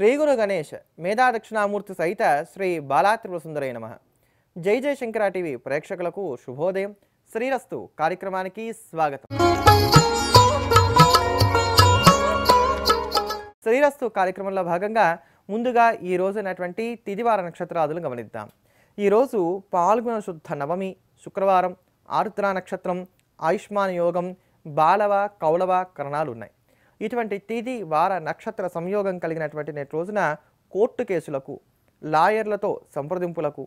శ్రీ గురు గణేష్ మేధా దక్షిణామూర్తి సహిత శ్రీ బాలా నమ. జై జై శంకర టీవీ ప్రేక్షకులకు శుభోదయం. శ్రీరస్తు కార్యక్రమానికి స్వాగతం. శ్రీరస్తు కార్యక్రమంలో భాగంగా ముందుగా ఈ రోజునటువంటి తిదివార నక్షత్రాదులు గమనిద్దాం. ఈరోజు పాల్గొన శుద్ధ నవమి శుక్రవారం ఆరుద్ర నక్షత్రం ఆయుష్మాన్ యోగం బాలవ కౌలవ కరణాలు ఉన్నాయి ఇటువంటి తేదీ వార నక్షత్ర సంయోగం కలిగినటువంటి నేటి రోజున కోర్టు కేసులకు లాయర్లతో సంప్రదింపులకు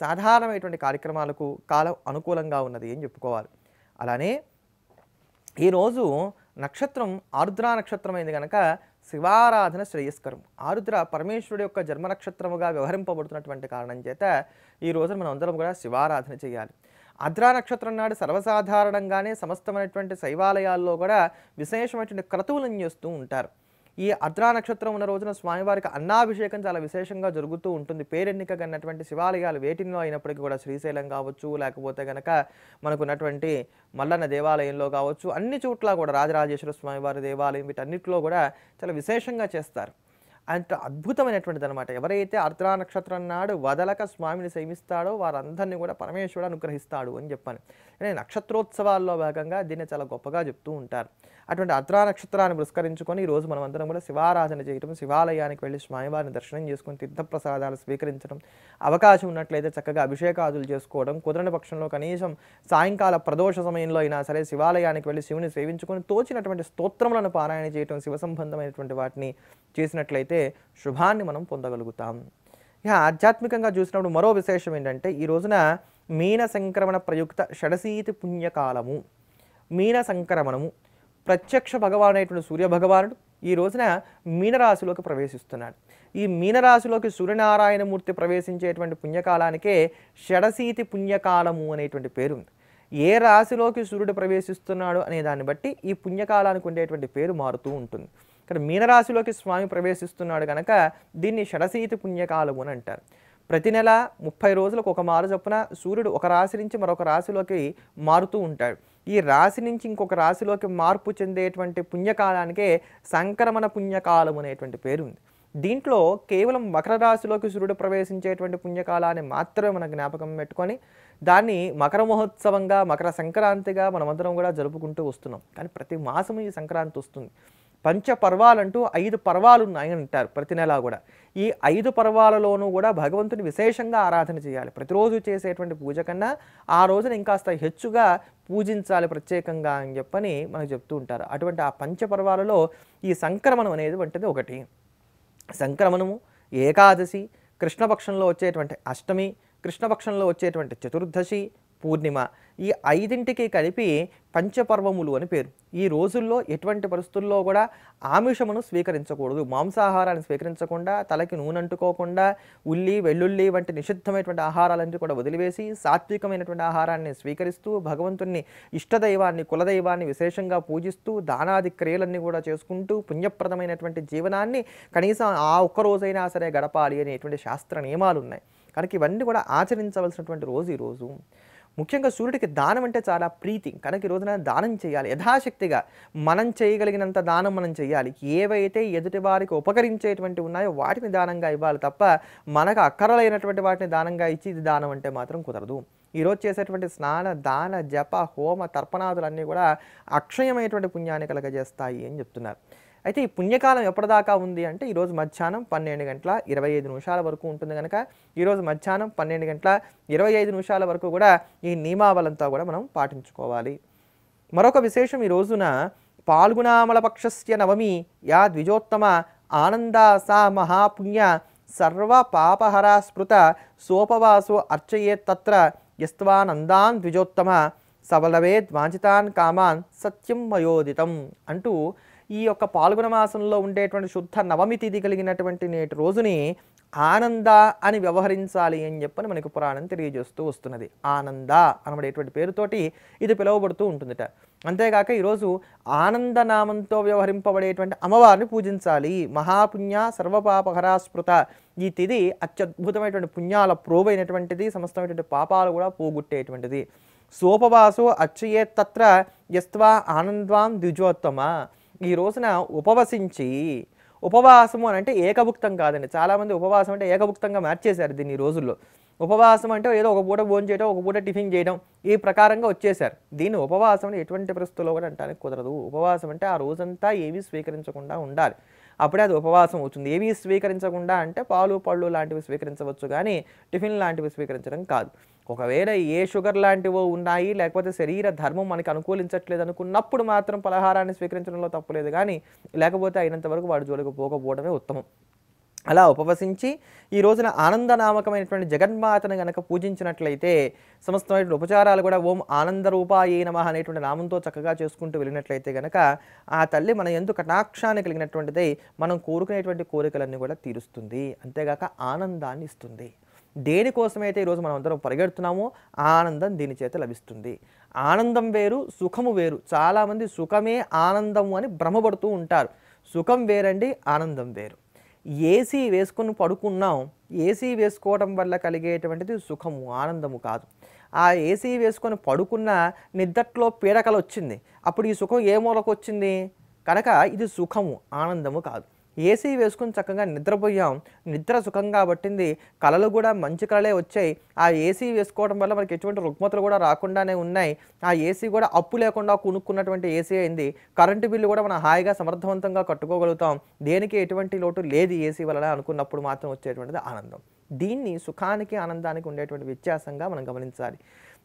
సాధారణమైనటువంటి కార్యక్రమాలకు కాలం అనుకూలంగా ఉన్నది అని చెప్పుకోవాలి. అలానే ఈరోజు నక్షత్రం ఆరుద్ర నక్షత్రమైంది కనుక శివారాధన శ్రేయస్కరం. ఆరుద్ర పరమేశ్వరుడు యొక్క జన్మ నక్షత్రముగా వ్యవహరింపబడుతున్నటువంటి కారణం చేత ఈ రోజున మనం అందరం కూడా శివారాధన చేయాలి. అద్రా నక్షత్రం నాడు సర్వసాధారణంగానే సమస్తమైనటువంటి శైవాలయాల్లో కూడా విశేషమైనటువంటి క్రతువులను చేస్తూ ఉంటారు. ఈ అర్ద్రా నక్షత్రం ఉన్న రోజున స్వామివారికి అన్నాభిషేకం చాలా విశేషంగా జరుగుతూ ఉంటుంది. పేరెన్నిక కన్నటువంటి శివాలయాలు వేటిలో అయినప్పటికీ కూడా శ్రీశైలం కావచ్చు లేకపోతే కనుక మనకున్నటువంటి మల్లన్న దేవాలయంలో కావచ్చు అన్ని చోట్ల కూడా రాజరాజేశ్వర స్వామివారి దేవాలయం వీటన్నిటిలో కూడా చాలా విశేషంగా చేస్తారు. అంత అద్భుతమైనటువంటిది అనమాట ఎవరైతే అర్ద్రా నక్షత్రం నాడు వదలక స్వామిని సేవిస్తాడో వారందరినీ కూడా పరమేశ్వరుడు అనుగ్రహిస్తాడు అని చెప్పాను అంటే నక్షత్రోత్సవాల్లో భాగంగా దీన్ని చాలా గొప్పగా చెప్తూ ఉంటారు. అటువంటి అర్ద్రా నక్షత్రాన్ని పురస్కరించుకొని ఈ రోజు మనం అందరం కూడా శివారాధన చేయటం శివాలయానికి వెళ్ళి స్వామివారిని దర్శనం చేసుకొని తీర్థప్రసాదాలు స్వీకరించడం అవకాశం ఉన్నట్లయితే చక్కగా అభిషేకాదులు చేసుకోవడం కుదరని పక్షంలో కనీసం సాయంకాల ప్రదోష సమయంలో అయినా సరే శివాలయానికి వెళ్ళి శివుని సేవించుకొని తోచినటువంటి స్తోత్రములను పారాయణ చేయటం శివ సంబంధమైనటువంటి వాటిని చేసినట్లయితే శుభాన్ని మనం పొందగలుగుతాం. ఇక ఆధ్యాత్మికంగా చూసినప్పుడు మరో విశేషం ఏంటంటే ఈ రోజున మీన సంక్రమణ ప్రయుక్త షడశీతి పుణ్యకాలము. మీన సంక్రమణము ప్రత్యక్ష భగవాన్ అయినటువంటి సూర్య భగవానుడు ఈ రోజున మీనరాశిలోకి ప్రవేశిస్తున్నాడు. ఈ మీనరాశిలోకి సూర్యనారాయణమూర్తి ప్రవేశించేటువంటి పుణ్యకాలానికే షడశీతి పుణ్యకాలము అనేటువంటి పేరు ఉంది ఏ రాశిలోకి సూర్యుడు ప్రవేశిస్తున్నాడు అనే దాన్ని బట్టి ఈ పుణ్యకాలానికి ఉండేటువంటి పేరు మారుతూ ఉంటుంది. ఇక్కడ మీనరాశిలోకి స్వామి ప్రవేశిస్తున్నాడు కనుక దీన్ని షడశీతి పుణ్యకాలము అని అంటారు. ప్రతి నెల ముప్పై రోజులకు ఒక మారు చొప్పున సూర్యుడు ఒక రాశి నుంచి మరొక రాశిలోకి మారుతూ ఉంటాడు. ఈ రాశి నుంచి ఇంకొక రాశిలోకి మార్పు చెందేటువంటి పుణ్యకాలానికే సంక్రమణ పుణ్యకాలం అనేటువంటి పేరు ఉంది. దీంట్లో కేవలం మకర రాశిలోకి సూర్యుడు ప్రవేశించేటువంటి పుణ్యకాలాన్ని మాత్రమే మన జ్ఞాపకం పెట్టుకొని దాన్ని మకర మహోత్సవంగా మకర సంక్రాంతిగా మనమందరం కూడా జరుపుకుంటూ వస్తున్నాం. కానీ ప్రతి మాసము ఈ సంక్రాంతి వస్తుంది. పంచ పర్వాలంటూ ఐదు పర్వాలు ఉన్నాయని అంటారు ప్రతి నెలా కూడా. ఈ ఐదు పర్వాలలోనూ కూడా భగవంతుని విశేషంగా ఆరాధన చేయాలి. ప్రతిరోజు చేసేటువంటి పూజ కన్నా ఆ రోజున ఇంకాస్త హెచ్చుగా పూజించాలి ప్రత్యేకంగా అని చెప్పని మనకు చెప్తూ ఉంటారు. అటువంటి ఆ పంచపర్వాలలో ఈ సంక్రమణం అనేది వంటిది ఒకటి. సంక్రమణము ఏకాదశి కృష్ణపక్షంలో వచ్చేటువంటి అష్టమి కృష్ణపక్షంలో వచ్చేటువంటి చతుర్దశి పూర్ణిమ. ఈ ఐదింటికి కలిపి పంచపర్వములు అని పేరు. ఈ రోజుల్లో ఎటువంటి పరిస్థితుల్లో కూడా ఆమిషమును స్వీకరించకూడదు. మాంసాహారాన్ని స్వీకరించకుండా తలకి నూనె అంటుకోకుండా ఉల్లి వెల్లుల్లి వంటి నిషిద్ధమైనటువంటి ఆహారాలన్నీ కూడా వదిలివేసి సాత్వికమైనటువంటి ఆహారాన్ని స్వీకరిస్తూ భగవంతుని ఇష్టదైవాన్ని కులదైవాన్ని విశేషంగా పూజిస్తూ దానాది క్రియలన్నీ కూడా చేసుకుంటూ పుణ్యప్రదమైనటువంటి జీవనాన్ని కనీసం ఆ ఒక్క రోజైనా సరే గడపాలి అనేటువంటి శాస్త్ర నియమాలు ఉన్నాయి కనుక ఇవన్నీ కూడా ఆచరించవలసినటువంటి రోజు ఈ రోజు. ముఖ్యంగా సూర్యుడికి దానం అంటే చాలా ప్రీతి. కనుక ఈ రోజున దానం చేయాలి. యథాశక్తిగా మనం చేయగలిగినంత దానం మనం చేయాలి. ఏవైతే ఎదుటి వారికి ఉపకరించేటువంటి ఉన్నాయో వాటిని దానంగా ఇవ్వాలి తప్ప మనకు అక్కరలైనటువంటి వాటిని దానంగా ఇచ్చి ఇది దానం అంటే మాత్రం కుదరదు. ఈరోజు చేసేటువంటి స్నాన దాన జప హోమ తర్పణాదులన్నీ కూడా అక్షయమైనటువంటి పుణ్యాన్ని కలగజేస్తాయి అని చెప్తున్నారు. అయితే ఈ పుణ్యకాలం ఎప్పటిదాకా ఉంది అంటే ఈరోజు మధ్యాహ్నం పన్నెండు గంటల ఇరవై ఐదు నిమిషాల వరకు ఉంటుంది కనుక ఈరోజు మధ్యాహ్నం పన్నెండు గంటల ఇరవై ఐదు నిమిషాల వరకు కూడా ఈ నియమావళంతా కూడా మనం పాటించుకోవాలి. మరొక విశేషం ఈ రోజున పాల్గుణామల పక్షస్య నవమి యా ద్విజోత్తమ ఆనందా సా మహాపుణ్య సర్వ పాపహరా స్మృత సోపవాసో అర్చయే తత్ర యస్వానందాన్ ద్విజోత్తమ సవలవేద్ వాంఛితాన్ కామాన్ సత్యం మయోదితం అంటూ ఈ యొక్క పాల్గొన మాసంలో ఉండేటువంటి శుద్ధ నవమి తిథి కలిగినటువంటి నేటి రోజుని ఆనంద అని వ్యవహరించాలి అని చెప్పని మనకు పురాణం తెలియజేస్తూ వస్తున్నది. ఆనంద అనబడేటువంటి పేరుతోటి ఇది పిలువబడుతూ ఉంటుందిట. అంతేగాక ఈరోజు ఆనందనామంతో వ్యవహరింపబడేటువంటి అమ్మవారిని పూజించాలి. మహాపుణ్య సర్వపాపహరాస్పృత ఈ తిథి అత్యద్భుతమైనటువంటి పుణ్యాల ప్రోవైనటువంటిది సమస్తమైనటువంటి పాపాలు కూడా పోగొట్టేటువంటిది. సోపవాసు అచ్చయే తత్ర యస్వా ఆనంద్వాం ద్విజోత్తమ. ఈ రోజున ఉపవసించి ఉపవాసము అని అంటే ఏకభుక్తం కాదండి. చాలామంది ఉపవాసం అంటే ఏకభుక్తంగా మార్చేశారు దీన్ని ఈ రోజుల్లో. ఉపవాసం అంటే ఏదో ఒక పూట భోజనం చేయడం ఒక పూట టిఫిన్ చేయడం ఈ ప్రకారంగా వచ్చేసారు దీన్ని ఉపవాసం అని ఎటువంటి పరిస్థితుల్లో కూడా అంటానికి కుదరదు. ఉపవాసం అంటే ఆ రోజంతా ఏమీ స్వీకరించకుండా ఉండాలి. అప్పుడే అది ఉపవాసం అవుతుంది. ఏమీ స్వీకరించకుండా అంటే పాలు పళ్ళు లాంటివి స్వీకరించవచ్చు కానీ టిఫిన్ లాంటివి స్వీకరించడం కాదు. ఒకవేళ ఏ షుగర్ లాంటివో ఉన్నాయి లేకపోతే శరీర ధర్మం మనకి అనుకూలించట్లేదు అనుకున్నప్పుడు మాత్రం పలహారాన్ని స్వీకరించడంలో తప్పులేదు కానీ లేకపోతే అయినంత వరకు వాడి జోలికి పోకపోవడమే ఉత్తమం. అలా ఉపవసించి ఈ రోజున ఆనందనామకమైనటువంటి జగన్మాతను గనక పూజించినట్లయితే సమస్తమైన ఉపచారాలు కూడా ఓం ఆనందరూపాయే నమ అనేటువంటి నామంతో చక్కగా చేసుకుంటూ వెళ్ళినట్లయితే గనక ఆ తల్లి మన ఎందు కటాక్షాన్ని కలిగినటువంటిదై మనం కోరుకునేటువంటి కోరికలన్నీ కూడా తీరుస్తుంది. అంతేగాక ఆనందాన్ని ఇస్తుంది. దేనికోసమైతే ఈరోజు మనం అందరం పరిగెడుతున్నామో ఆనందం దీని చేత లభిస్తుంది. ఆనందం వేరు సుఖము వేరు. చాలామంది సుఖమే ఆనందము అని భ్రమపడుతూ ఉంటారు. సుఖం వేరండి ఆనందం వేరు. ఏసీ వేసుకుని పడుకున్నాం. ఏసీ వేసుకోవడం వల్ల కలిగేటువంటిది సుఖము ఆనందము కాదు. ఆ ఏసీ వేసుకొని పడుకున్న నిద్దట్లో పీడకలు వచ్చింది అప్పుడు ఈ సుఖం ఏ మూలకు వచ్చింది కనుక ఇది సుఖము ఆనందము కాదు. ఏసీ వేసుకుని చక్కగా నిద్రపోయాం. నిద్ర సుఖంగా పట్టింది. కళలు కూడా మంచి కళలే వచ్చాయి. ఆ ఏసీ వేసుకోవడం వల్ల మనకి ఎటువంటి రుగ్మతలు కూడా రాకుండానే ఉన్నాయి. ఆ ఏసీ కూడా అప్పు లేకుండా కొనుక్కున్నటువంటి ఏసీ అయింది. కరెంటు బిల్లు కూడా మనం హాయిగా సమర్థవంతంగా కట్టుకోగలుగుతాం. దేనికి ఎటువంటి లోటు లేదు ఏసీ వలన అనుకున్నప్పుడు మాత్రం వచ్చేటువంటిది ఆనందం. దీన్ని సుఖానికి ఆనందానికి ఉండేటువంటి వ్యత్యాసంగా మనం గమనించాలి.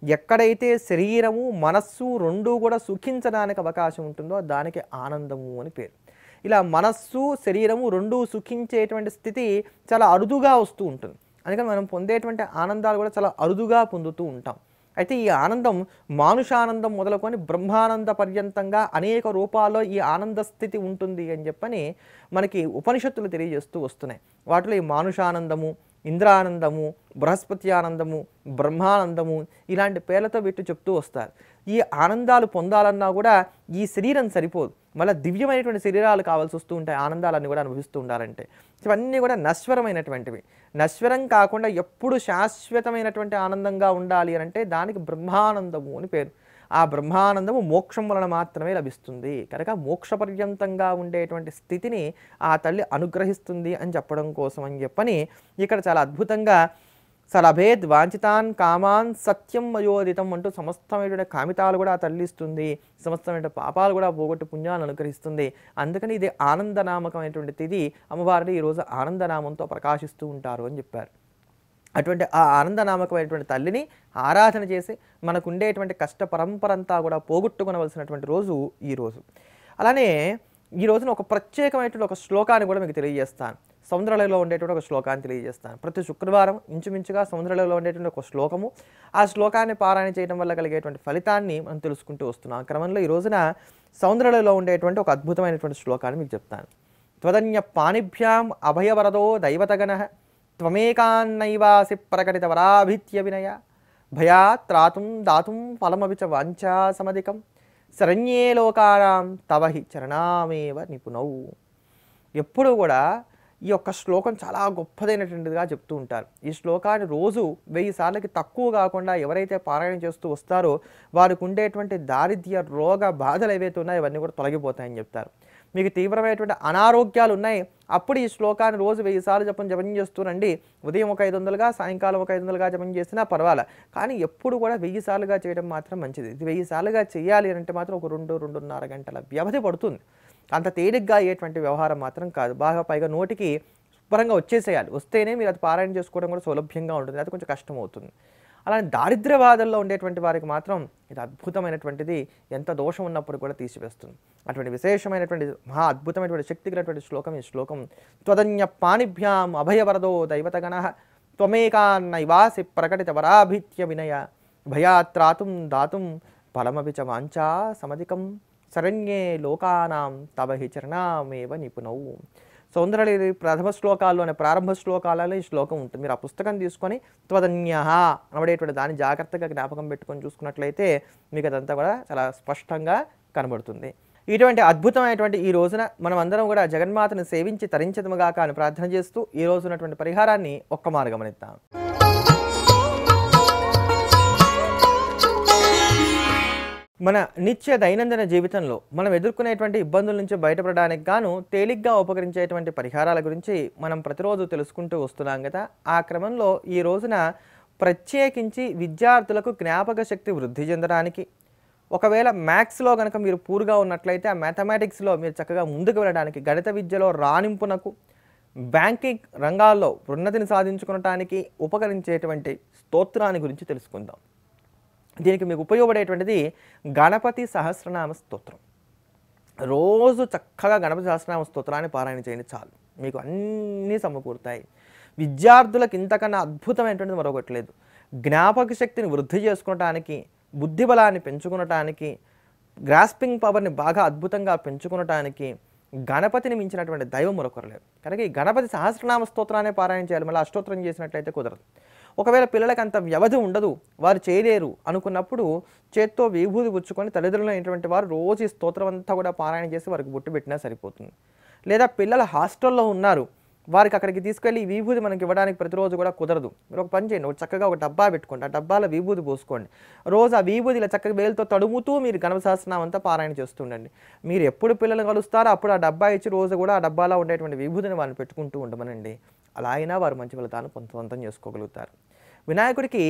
ఎక్కడైతే శరీరము మనస్సు రెండూ కూడా సుఖించడానికి అవకాశం ఉంటుందో దానికి ఆనందము అని పేరు. ఇలా మనస్సు శరీరము రెండూ సుఖించేటువంటి స్థితి చాలా అరుదుగా వస్తూ ఉంటుంది. అందుకని మనం పొందేటువంటి ఆనందాలు కూడా చాలా అరుదుగా పొందుతూ ఉంటాం. అయితే ఈ ఆనందం మానుషానందం మొదలుకొని బ్రహ్మానంద పర్యంతంగా అనేక రూపాల్లో ఈ ఆనంద స్థితి ఉంటుంది అని చెప్పని మనకి ఉపనిషత్తులు తెలియజేస్తూ వస్తున్నాయి. వాటిలో ఈ మానుషానందము ఇంద్రానందము బృహస్పతి ఆనందము బ్రహ్మానందము ఇలాంటి పేర్లతో వీటి చెప్తూ వస్తారు. ఈ ఆనందాలు పొందాలన్నా కూడా ఈ శరీరం సరిపోదు. మళ్ళీ దివ్యమైనటువంటి శరీరాలు కావాల్సి వస్తూ ఉంటాయి. ఆనందాలన్నీ కూడా అనుభవిస్తూ ఉండాలంటే. ఇవన్నీ కూడా నశ్వరమైనటువంటివి. నశ్వరం కాకుండా ఎప్పుడు శాశ్వతమైనటువంటి ఆనందంగా ఉండాలి అని అంటే దానికి బ్రహ్మానందము అని పేరు. ఆ బ్రహ్మానందము మోక్షం వలన మాత్రమే లభిస్తుంది. కనుక మోక్ష పర్యంతంగా ఉండేటువంటి స్థితిని ఆ తల్లి అనుగ్రహిస్తుంది అని చెప్పడం కోసం అని చెప్పని ఇక్కడ చాలా అద్భుతంగా సలభేద్ వాంఛితాన్ కామాన్ సత్యం మయోదితం అంటూ సమస్తమైనటువంటి కామితాలు కూడా తల్లిస్తుంది సమస్తమైన పాపాలు కూడా పోగొట్టి పుణ్యాలను అనుగ్రహిస్తుంది. అందుకని ఇది ఆనందనామకమైనటువంటి తిది అమ్మవారిని ఈరోజు ఆనందనామంతో ప్రకాశిస్తూ ఉంటారు అని చెప్పారు. అటువంటి ఆ ఆనందనామకమైనటువంటి తల్లిని ఆరాధన చేసి మనకుండేటువంటి కష్ట పరంపర అంతా కూడా పోగొట్టుకునవలసినటువంటి రోజు ఈ రోజు. అలానే ఈ రోజున ఒక ప్రత్యేకమైనటువంటి ఒక శ్లోకాన్ని కూడా మీకు తెలియజేస్తాను. సముద్రలలో ఉండేటువంటి ఒక శ్లోకాన్ని తెలియజేస్తాను. ప్రతి శుక్రవారం ఇంచుమించుగా సముద్రలలో ఉండేటువంటి ఒక శ్లోకము. ఆ శ్లోకాన్ని పారాయణ చేయడం వల్ల కలిగేటువంటి ఫలితాన్ని మనం తెలుసుకుంటూ వస్తున్నాం. ఆ క్రమంలో ఈ రోజున సముద్రలలో ఉండేటువంటి ఒక అద్భుతమైనటువంటి శ్లోకాన్ని మీకు చెప్తాను. త్వదన్య పాణిభ్యాం అభయవరదో దైవతగణ త్వమేకాన్నైవాసి ప్రకటిత వరాభిత్య వినయ భయా త్రాతుం దాతుం ఫలమవి చ వాంఛా సమధికం శరణ్యే లోకానాం తవహి చరణామేవ నిపుణౌ. ఎప్పుడు కూడా ఈ యొక్క శ్లోకం చాలా గొప్పదైనటువంటిదిగా చెప్తూ ఉంటారు. ఈ శ్లోకాన్ని రోజు వెయ్యి సార్లకి తక్కువ కాకుండా ఎవరైతే పారాయణ చేస్తూ వస్తారో వారికి ఉండేటువంటి దారిద్ర్య రోగ బాధలు ఏవైతే ఉన్నాయో ఇవన్నీ కూడా తొలగిపోతాయని చెప్తారు. మీకు తీవ్రమైనటువంటి అనారోగ్యాలు ఉన్నాయి అప్పుడు ఈ శ్లోకాన్ని రోజు వెయ్యి సార్లు జపం జపం చేస్తూనండి ఉదయం ఒక ఐదు వందలుగా సాయంకాలం ఒక ఐదు వందలుగా జపం చేసినా పర్వాలే. కానీ ఎప్పుడు కూడా వెయ్యి సార్లుగా చేయడం మాత్రం మంచిది. ఇది వెయ్యి సార్లుగా చేయాలి అని అంటే మాత్రం ఒక రెండు రెండున్నర గంటల వ్యవధి పడుతుంది. అంత తేలిగ్గా అయ్యేటువంటి వ్యవహారం మాత్రం కాదు. బాగా పైగా నోటికి శుభ్రంగా వచ్చేసేయాలి. వస్తేనే మీరు అది పారాయణ చేసుకోవడం కూడా సౌలభ్యంగా ఉంటుంది. అది కొంచెం కష్టం అవుతుంది అలానే దారిద్ర్య ఉండేటువంటి వారికి మాత్రం ఇది అద్భుతమైనటువంటిది. ఎంత దోషం ఉన్నప్పుడు కూడా తీసివేస్తుంది. అటువంటి విశేషమైనటువంటి మహా అద్భుతమైనటువంటి శక్తి కలిగినటువంటి శ్లోకం ఈ శ్లోకం. త్వదన్య పాణిభ్యాం అభయవరదో దైవతగణ త్వమేకాన్నైవాసి ప్రకటిత వరాభిత్య వినయ. భయాత్రాతుం దాతుం ఫలమపి చ వాంఛా సమధికం శరణ్యే లోకానాం తవ హి చరణామేవ నిపుణౌ. సౌందర్య ప్రథమ శ్లోకాల్లోనే ప్రారంభ శ్లోకాలలో ఈ శ్లోకం ఉంటుంది. మీరు ఆ పుస్తకం తీసుకొని త్వదన్య అనబడేటువంటి దాన్ని జాగ్రత్తగా జ్ఞాపకం పెట్టుకొని చూసుకున్నట్లయితే మీకు అదంతా కూడా చాలా స్పష్టంగా కనబడుతుంది. ఇటువంటి అద్భుతమైనటువంటి ఈ రోజున మనం అందరం కూడా జగన్మాతను సేవించి తరించదముగాక అని ప్రార్థన చేస్తూ ఈ రోజు ఉన్నటువంటి పరిహారాన్ని ఒక్క మార్గమనిద్దాం మన నిత్య దైనందిన జీవితంలో మనం ఎదుర్కొనేటువంటి ఇబ్బందుల నుంచి బయటపడడానికి గాను తేలిగ్గా ఉపకరించేటువంటి పరిహారాల గురించి మనం ప్రతిరోజు తెలుసుకుంటూ వస్తున్నాం కదా ఆ క్రమంలో ఈ రోజున ప్రత్యేకించి విద్యార్థులకు జ్ఞాపక శక్తి వృద్ధి చెందడానికి ఒకవేళ మ్యాథ్స్లో కనుక మీరు పూర్గా ఉన్నట్లయితే ఆ మ్యాథమెటిక్స్లో మీరు చక్కగా ముందుకు వెళ్ళడానికి గణిత విద్యలో రాణింపునకు బ్యాంకింగ్ రంగాల్లో ఉన్నతిని సాధించుకోవటానికి ఉపకరించేటువంటి స్తోత్రాన్ని గురించి తెలుసుకుందాం. దీనికి మీకు ఉపయోగపడేటువంటిది గణపతి సహస్రనామ స్తోత్రం. రోజు చక్కగా గణపతి సహస్రనామ స్తోత్రాన్ని పారాయణ చేయండి చాలు. మీకు అన్నీ సమకూరుతాయి. విద్యార్థులకు ఇంతకన్నా అద్భుతమైనటువంటిది మరొకటి లేదు. జ్ఞాపక శక్తిని వృద్ధి చేసుకోవటానికి బుద్ధి బలాన్ని పెంచుకునటానికి గ్రాస్పింగ్ పవర్ని బాగా అద్భుతంగా పెంచుకునటానికి గణపతిని మించినటువంటి దైవం మరొకరు లేదు కనుక ఈ గణపతి సహస్రనామ స్తోత్రాన్ని పారాయణ చేయాలి. మళ్ళీ అష్టోత్తరం చేసినట్లయితే కుదరదు. ఒకవేళ పిల్లలకు అంత వ్యవధి ఉండదు వారు చేయలేరు అనుకున్నప్పుడు చేత్తో విభూతి పుచ్చుకొని తల్లిదండ్రులు అయినటువంటి వారు రోజు ఈ స్తోత్రం అంతా కూడా పారాయణ చేసి వారికి బొట్టు పెట్టినా సరిపోతుంది. లేదా పిల్లలు హాస్టల్లో ఉన్నారు వారికి అక్కడికి తీసుకెళ్ళి ఈ విభూతి మనకి ఇవ్వడానికి ప్రతిరోజు కూడా కుదరదు. మీరు ఒక పని చేయండి. ఒక చక్కగా ఒక డబ్బా పెట్టుకోండి. ఆ డబ్బాలో విభూతి పోసుకోండి. రోజు ఆ విభూతి ఇలా చక్కగా వేలుతో తడుముతూ మీరు గణప సహస్రనామం అంతా పారాయణ చేస్తుండండి మీరు ఎప్పుడు పిల్లలు కలుస్తారో అప్పుడు ఆ డబ్బా ఇచ్చి రోజు కూడా ఆ డబ్బాలో ఉండేటువంటి విభూతిని వాళ్ళని పెట్టుకుంటూ ఉండమనండి. అలా అయినా వారు మంచి ఫలితాలను పొంద సొంతం చేసుకోగలుగుతారు. వినాయకుడికి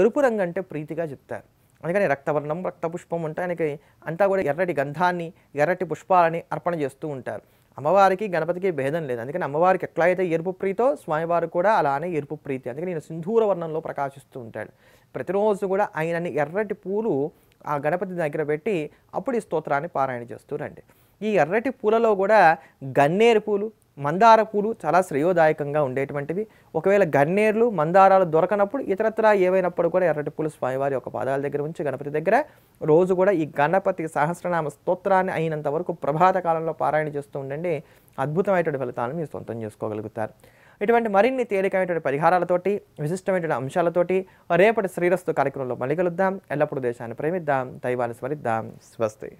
ఎరుపు రంగు అంటే ప్రీతిగా చెప్తారు. అందుకని రక్తవర్ణం రక్తపుష్పం అంటే ఆయనకి అంతా కూడా ఎర్రటి గంధాన్ని ఎర్రటి పుష్పాలని అర్పణ చేస్తూ ఉంటారు. అమ్మవారికి గణపతికి భేదం లేదు. అందుకని అమ్మవారికి ఎట్లా అయితే ఎరుపు ప్రీతో స్వామివారు కూడా అలానే ఎరుపు ప్రీతి. అందుకని నేను సింధూర వర్ణంలో ప్రకాశిస్తూ ఉంటాడు. ప్రతిరోజు కూడా ఆయనని ఎర్రటి పూలు ఆ గణపతి దగ్గర పెట్టి అప్పుడు ఈ స్తోత్రాన్ని పారాయణ చేస్తూ రండి. ఈ ఎర్రటి పూలలో కూడా గన్నేరు పూలు మందార పూలు చాలా శ్రేయోదాయకంగా ఉండేటువంటివి. ఒకవేళ గన్నేర్లు మందారాలు దొరకనప్పుడు ఇతరత్రా ఏవైనప్పుడు కూడా ఎర్రటి పూలు స్వామివారి యొక్క పాదాల దగ్గర ఉంచి గణపతి దగ్గర రోజు కూడా ఈ గణపతి సహస్రనామ స్తోత్రాన్ని అయినంత వరకు ప్రభాత కాలంలో పారాయణ చేస్తూ ఉండండి. అద్భుతమైనటువంటి ఫలితాలను మీరు సొంతం చేసుకోగలుగుతారు. ఇటువంటి మరిన్ని తేలికమైనటువంటి పరిహారాలతోటి విశిష్టమైనటువంటి అంశాలతోటి రేపటి శ్రీరస్తు కార్యక్రమంలో మళ్ళీ కలుద్దాం. ఎల్లప్పుడూ దేశాన్ని ప్రేమిద్దాం. దైవాన్ని స్మరిద్దాం. స్వస్తి.